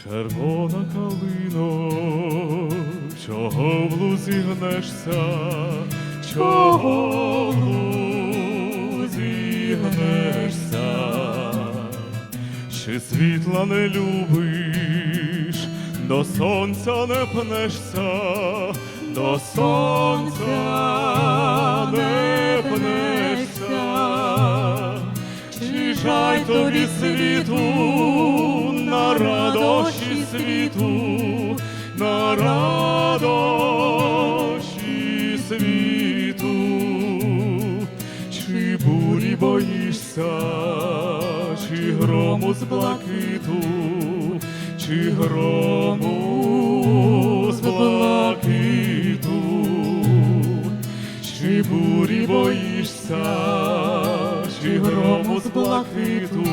Червона калино, чого в лузі гнешся, чого в лузі гнешся, чи світла не любиш, до сонця не пнешся, до сонця не пнешся. Жаль тобі світу, на радощі світу, на радощі світу, чи бурі боїшся, чи грому з блакиту, чи грому з блакиту, чи бурі боїшся, чи грому блакиту,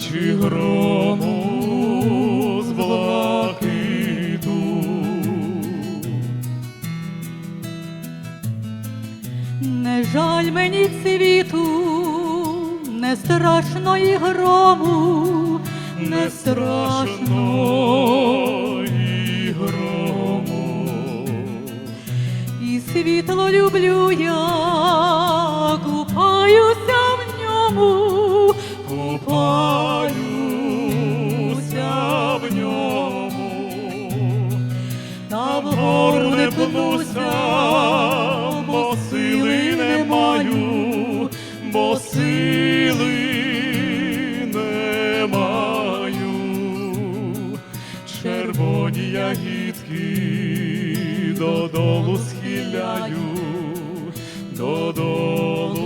чи грому з блакиту. Не жаль мені світу, не страшно і грому, не страшно Червоні ягідки додолу схиляю, додолу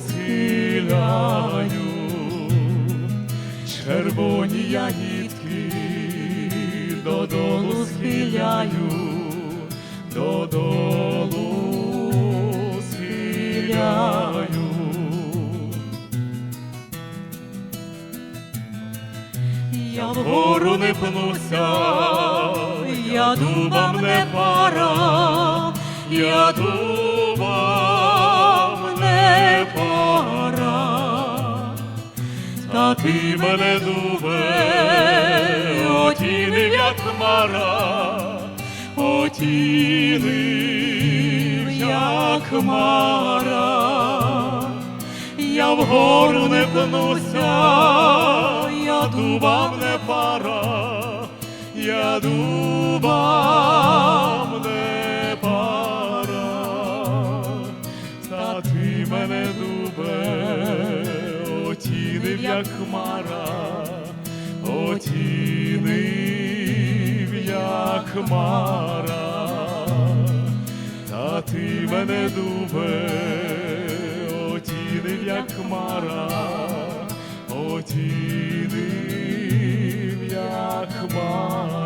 схиляю. Червоні ягідки додолу схиляю, додолу схиляю. Вгору не пнуся, я дубам не пара, я дубам не пара. Та ти мене дубе, отінив, як хмара, отінив, як хмара. Я вгору не пнуся, я дубам не пара, я дубам не пара. Та ти мене дубе, отінив, як хмара, отінив, як хмара. Та ти мене дубе, як хмара, отінив, як хмара,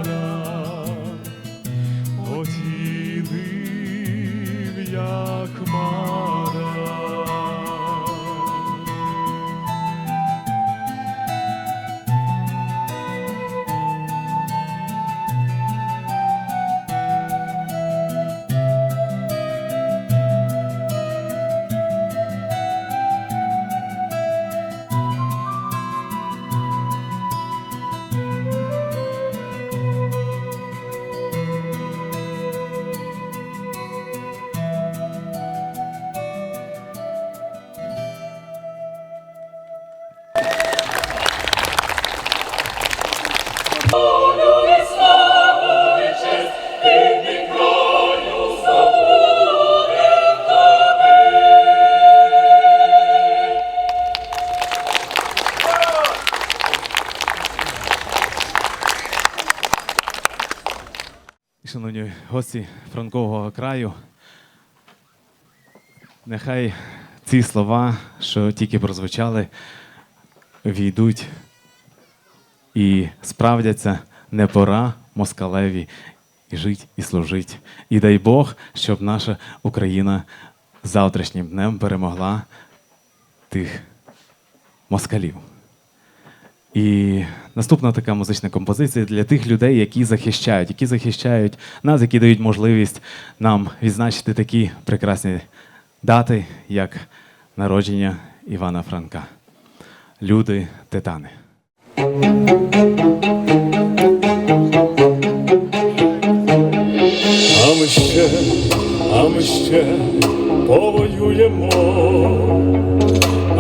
Шановні гості Франкового краю, нехай ці слова, що тільки прозвучали, війдуть і справдяться не пора москалеві і жить, і служить. І дай Бог, щоб наша Україна завтрашнім днем перемогла тих москалів. І наступна така музична композиція для тих людей, які захищають, які захищають нас, які дають можливість нам відзначити такі прекрасні дати, як народження Івана Франка. Люди титани. А ми ще, а ми ще повоюємо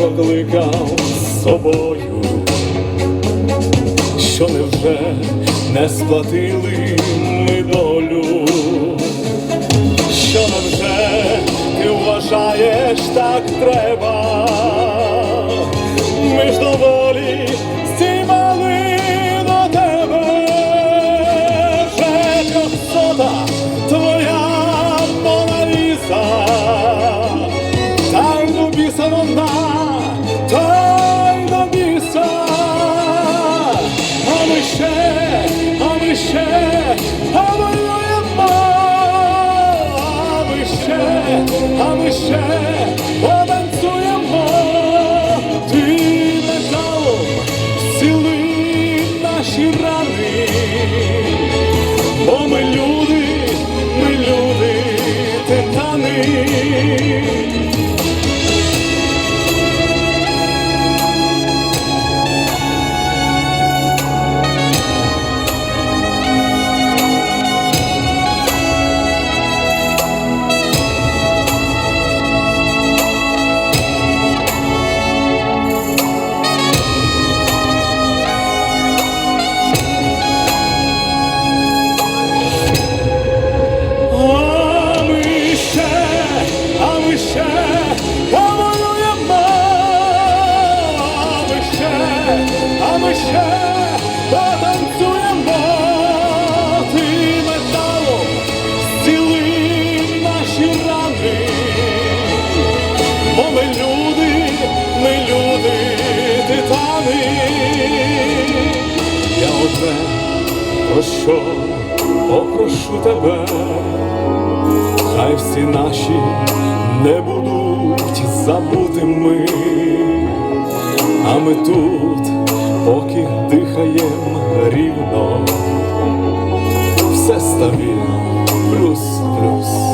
покликав з собою, що невже не сплатили ми долю, що невже ти вважаєш так треба, титани. Одне про що попрошу тебе, хай всі наші не будуть забутими, а ми тут, поки дихаєм рівно, все стабільно, плюс, плюс,